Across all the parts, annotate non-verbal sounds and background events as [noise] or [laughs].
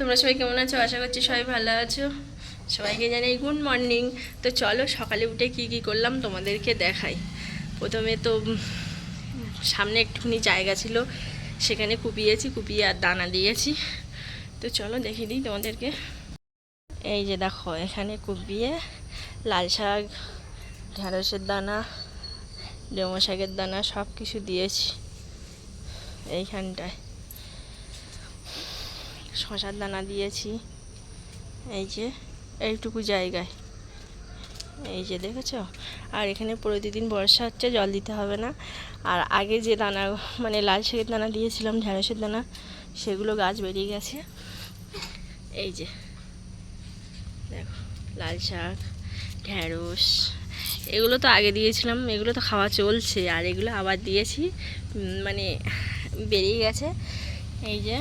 তোমরা সবাই কেমন আছো? আশা করছি সবাই ভালো আছো। সবাইকে জানাই গুড মর্নিং তো চলো সকালে উঠে কি কি করলাম তোমাদেরকে দেখাই। প্রথমে তো সামনে একটুখানি জায়গা ছিল, সেখানে কুপিয়েছি, কুপিয়ে আর দানা দিয়েছি। তো চলো দেখিয়ে দিই তোমাদেরকে। এই যে দেখো, এখানে কুপিয়ে লাল শাক ঢ্যাঁড়সের দানা লেমো শাকের দানা সব কিছু দিয়েছি। এইখানটায়। শশার দানা দিয়েছি। এই যে, এইটুকু জায়গায়। এই যে দেখেছ? আর এখানে প্রতিদিন বর্ষা হচ্ছে, জল দিতে হবে না। আর আগে যে দানা মানে লাল শাকের দানা দিয়েছিলাম, ঢ্যাঁড়সের দানা, সেগুলো গাছ বেরিয়ে গেছে। এই যে, দেখো, লাল শাক, ঢ্যাঁড়স, এগুলো তো আগে দিয়েছিলাম, এগুলো তো খাওয়া চলছে। আর এগুলো আবার দিয়েছি মানে বেরিয়ে গেছে। এই যে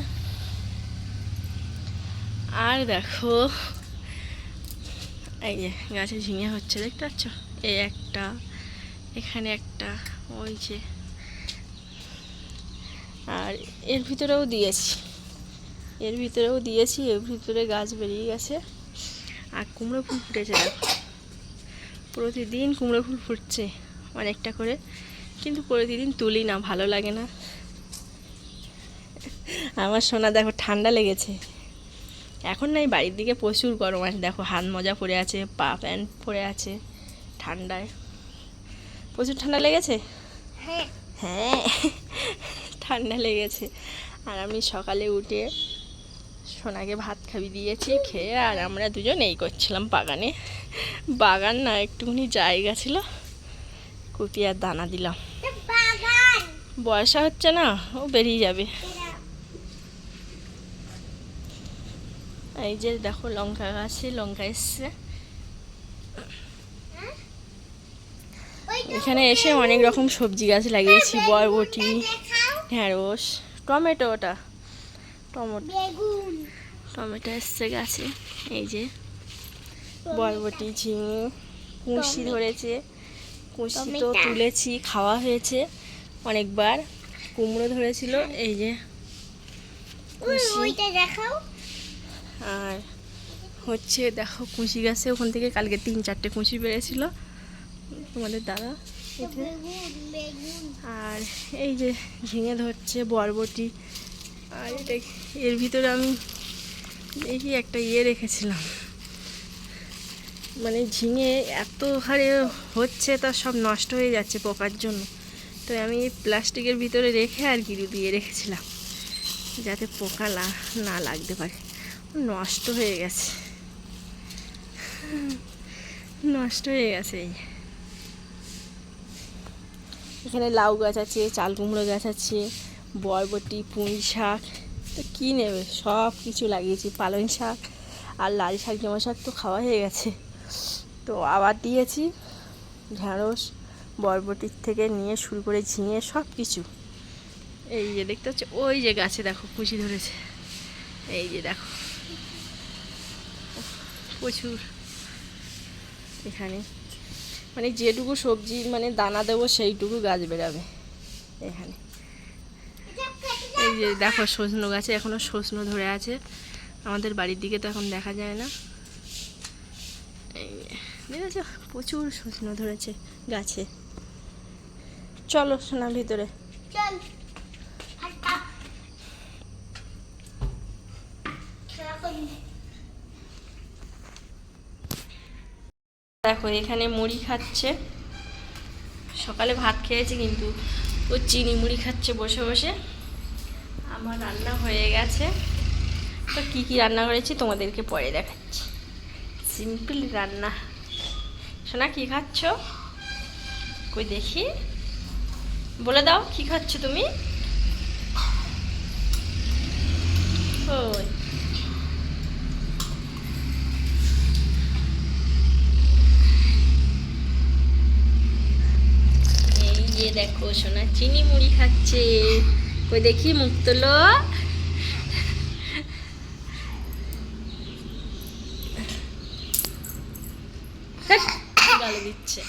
আর দেখো, এই যে গাছে ঝিঙে হচ্ছে, দেখতে পাচ্ছ? এই একটা, এখানে একটা, ওই যে। আর এর ভিতরেও দিয়েছি। এর ভিতরেও দিয়েছি, এর ভিতরে গাছ বেরিয়ে গেছে। আর কুমড়ো ফুল ফুটেছে, দেখো। প্রতিদিন কুমড়ো ফুল ফুটছে অনেকটা করে, কিন্তু প্রতিদিন তুলি না, ভালো লাগে না। আমার সোনা দেখো ঠান্ডা লেগেছে। এখন নাই বাড়ির দিকে প্রচুর গরম আছে। দেখো হাত মোজা পরে আছে পা প্যান্ট পরে আছে ঠান্ডায়। প্রচুর ঠান্ডা লেগেছে? হ্যাঁ। হ্যাঁ [laughs] ঠান্ডা লেগেছে। আর আমি সকালে উঠে সোনাকে ভাত খাবি দিয়েছি খেয়ে আর আমরা দুজন এই করছিলাম বাগানে। বাগান না একটুখানি জায়গা ছিল কুপি আর দানা দিলাম। বর্ষা হচ্ছে না ও বেরিয়ে যাবে। এই যে দেখো লঙ্কা গাছে লঙ্কা এসছে। এখানে এসে অনেক রকম সবজি গাছ লাগিয়েছি বরবটি দেখাও ঢ্যাঁড়স টমেটো ওটা। টমেটো টমেটো এসছে গাছে এই যে বরবটি ঝিঙে কুশি। ধরেছে। কুশি তো তুলেছি খাওয়া হয়েছে অনেকবার। কুমড়ো ধরেছিল এই যে কুশি। দেখাও। আর হচ্ছে দেখো কুশি গাছে, ওখান থেকে কালকে তিন চারটে কুশি বেড়েছিল। তোমাদের দাদা আর এই যে ঝিঙে ধরছে বরবটি। আর এটা এর ভিতরে আমি দেখি একটা ইয়ে রেখেছিলাম। মানে ঝিঙে এত হারে হচ্ছে, তা সব নষ্ট হয়ে যাচ্ছে পোকার জন্য। তো আমি প্লাস্টিকের ভিতরে রেখে আর গিরু দিয়ে রেখেছিলাম, যাতে পোকা না লাগতে পারে। নষ্ট হয়ে গেছে। নষ্ট হয়ে গেছে এখানে লাউ গাছ আছে, চাল কুমড়ো গাছ আছে, বরবটি, পুঁই শাক, তো কী নেবে? সব কিছু লাগিয়েছি, পালং শাক আর লাল শাক, জমা শাক তো খাওয়া হয়ে গেছে। তো আবার দিয়েছি ঢ্যাঁড়স, বরবটির থেকে নিয়ে শুরু করে ঝিঙে, সব কিছু। এই যে দেখতে হচ্ছে ওই যে গাছে দেখো, কুচি ধরেছে। এই যে দেখো। প্রচুর এখানে। মানে যেটুকু সবজি মানে দানা দেবো সেইটুকু গাছ বেরাবে এখানে। এই যে দেখো সজনো গাছে এখনও সজনো ধরে আছে। আমাদের বাড়ির দিকে তো এখন দেখা যায় না। এই যে, দেখেছ প্রচুর সজনো ধরেছে গাছে। চলো সোনা ভিতরে। চল। হাঁটা এখন দেখো, এখানে মুড়ি খাচ্ছে। সকালে ভাত খেয়েছি কিন্তু ও চিনি মুড়ি খাচ্ছে বসে বসে। আমার রান্না হয়ে গেছে। তো কী কী রান্না করেছি তোমাদেরকে পরে দেখাচ্ছি। সিম্পল রান্না। সোনা, কী খাচ্ছ? কই দেখি। বলে দাও, কী খাচ্ছ তুমি? ওই এই যে দেখো সোনা চিনি মুড়ি খাচ্ছে। কই দেখি মুখ তোলো। দিচ্ছে।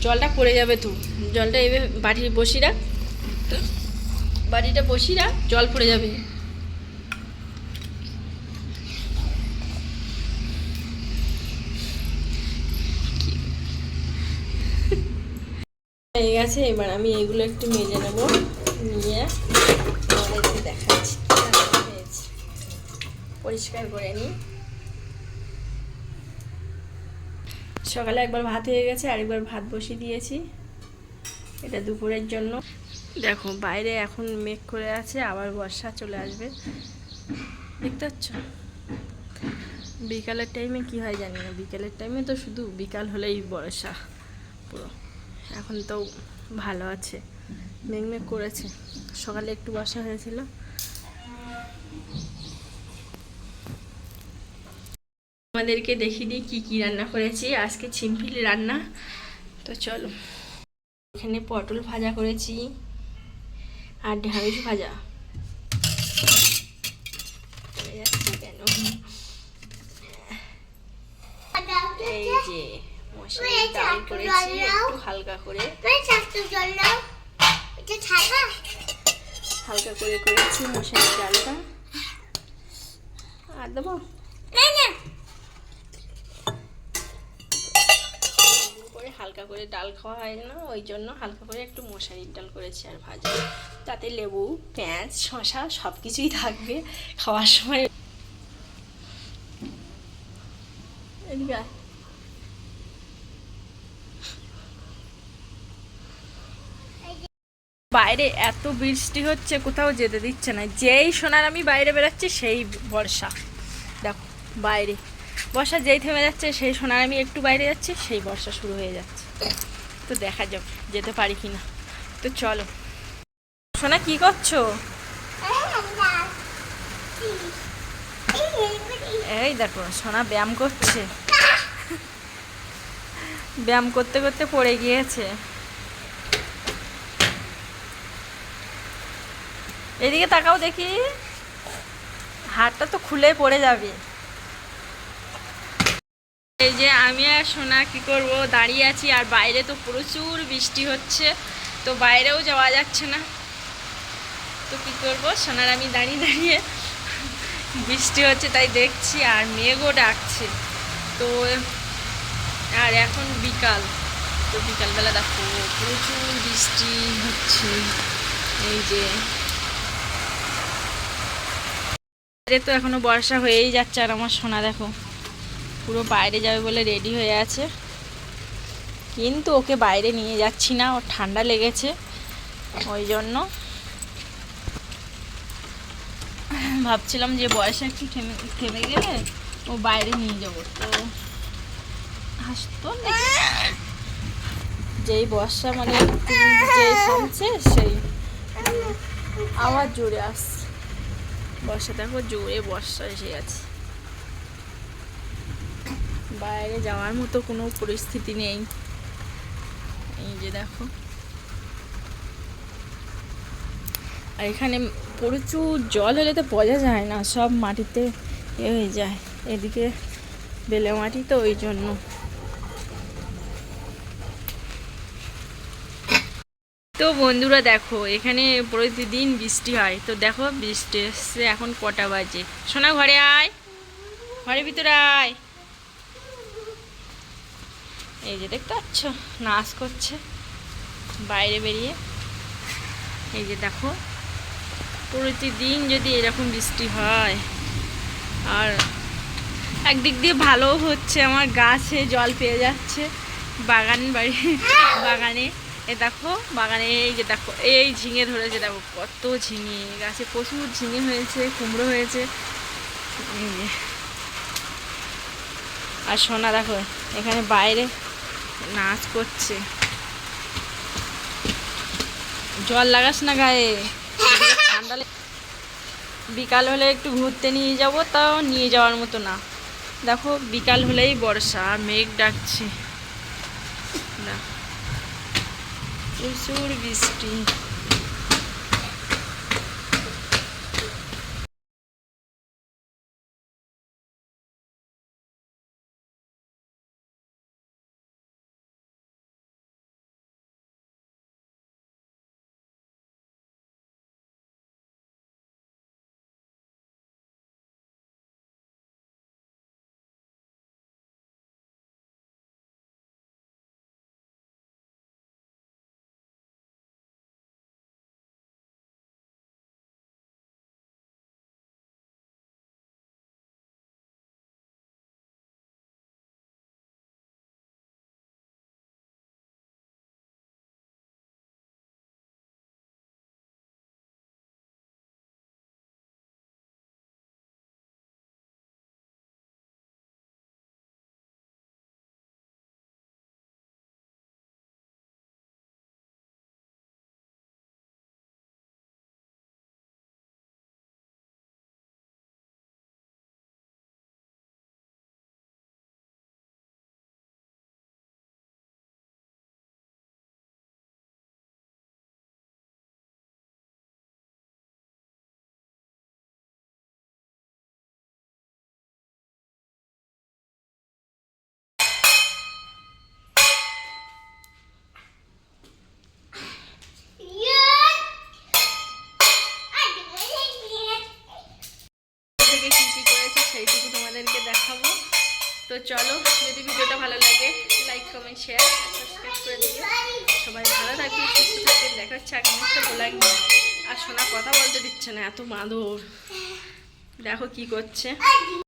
জলটা পড়ে যাবে তো। জলটা এবার বাড়ি বসি রাখ। বাড়িটা বসি রাখ, জল পড়ে যাবে। হয়ে গেছে, এবার আমি এগুলো একটু মেজে নেব। নিয়ে দেখাচ্ছি পরিষ্কার করে নিই। সকালে একবার ভাত হয়ে গেছে, আরেকবার ভাত বসিয়ে দিয়েছি। এটা দুপুরের জন্য। দেখো, বাইরে এখন মেঘ করে আছে, আবার বর্ষা চলে আসবে। দেখতে পাচ্ছ? বিকালের টাইমে কি হয় জানি না। বিকালের টাইমে তো শুধু বিকাল হলেই বর্ষা পুরো। এখন তো ভালো আছে। মেঘ মেঘ করেছে। সকালে একটু বর্ষা হয়েছিল। আমাদেরকে দেখিয়ে দিই কী কী রান্না করেছি। আজকে ছিমফিলি রান্না। তো চলো। এখানে পটল ভাজা করেছি আর ঢ্যাঁড়স ভাজা। এই যে মশলা ডাল করেছি একটু হালকা করে। হালকা করে করেছি মশলার ডালটা আর দেবো? হালকা করে ডাল খাওয়া হয় না ওই জন্য হালকা করে একটু মশারির ডাল করেছি আর ভাজা। তাতে লেবু পেঁয়াজ শশা সব কিছুই থাকবে খাওয়ার সময় এদিকে আয়। বাইরে এত বৃষ্টি হচ্ছে, কোথাও যেতে দিচ্ছে না। যেই সোনার আমি বাইরে বেরাচ্ছি সেই বর্ষা। দেখো, বাইরে। বর্ষা যেই থেমে যাচ্ছে, সেই সোনার আমি একটু বাইরে যাচ্ছি, সেই বর্ষা শুরু হয়ে যাচ্ছে। তো দেখা যাক, যেতে পারি কি না তো চলো। সোনা, কি করছ? এই দেখো, সোনা ব্যায়াম করছে। ব্যায়াম করতে করতে পড়ে গিয়েছে। এদিকে তাকাও দেখি। হাতটা তো খুলে পড়ে যাবে। এই যে আমি আর সোনা কি করব? দাঁড়িয়ে আছি আর বাইরে তো প্রচুর বৃষ্টি হচ্ছে, তো বাইরেও যাওয়া যাচ্ছে না। তো কি করব? সোনার আমি দাঁড়িয়ে দাঁড়িয়ে বৃষ্টি হচ্ছে তাই দেখছি আর মেঘও ডাকছে। তো আর এখন বিকাল, তো বিকালবেলা দেখো প্রচুর বৃষ্টি হচ্ছে। এই যে বাইরে তো এখনও বর্ষা হয়েই যাচ্ছে আর আমার সোনা দেখো পুরো বাইরে যাবে বলে রেডি হয়ে আছে। কিন্তু ওকে বাইরে নিয়ে যাচ্ছি না, ওর ঠান্ডা লেগেছে, ওই জন্য। ভাবছিলাম যে বয়সে একটু থেমে থেমে গেলে ও বাইরে নিয়ে যাব, তো হাসতো? যেই বর্ষা মানে যেই থামছে, সেই আবার জোরে আসছে। বর্ষা দেখো জোরে বর্ষা এসে গেছে। বাইরে যাওয়ার মতো কোনো পরিস্থিতি নেই। এই যে দেখো। আর এখানে প্রচুর জল হলে তো বোঝা যায় না, সব মাটিতে এ হয়ে যায়। এদিকে বেলে মাটি তো ওই জন্য। তো বন্ধুরা দেখো, এখানে প্রতিদিন বৃষ্টি হয়। তো দেখো, বৃষ্টি এসছে এখন কটা বাজে। সোনা, ঘরে আয়। ঘরের ভিতরে আয়। এই যে দেখতে পাচ্ছ, নাচ করছে বাইরে বেরিয়ে। এই যে দেখো প্রতিদিন যদি এরকম বৃষ্টি হয়। আর একদিক দিয়ে ভালোও হচ্ছে, আমার গাছে জল পেয়ে যাচ্ছে বাগান বাড়ি, বাগানে। এ দেখো, বাগানে এই যে দেখো, এই ঝিঙে ধরেছে, দেখো কত ঝিঙে, গাছে প্রচুর ঝিঙে হয়েছে, কুমড়ো হয়েছে। আর সোনা দেখো, এখানে বাইরে নাচ করছে। জল লাগাস না গায়ে? ঠান্ডা বিকাল হলে একটু ঘুরতে নিয়ে যাব, তাও নিয়ে যাওয়ার মতো না। দেখো, বিকাল হলেই বর্ষা, মেঘ ডাকছে। দেখো প্রচুর বৃষ্টি চলো, যদি ভিডিওটা ভালো লাগে লাইক কমেন্ট শেয়ার সাবস্ক্রাইব করে দিও। সবাই ভালো থাকবে, সুস্থ থাকবে, দেখা হচ্ছে আগে একটা ভালো নিয়ে। আর শোনা কথা বলতে দিচ্ছে না, এত মাদুর। দেখো কি করছে।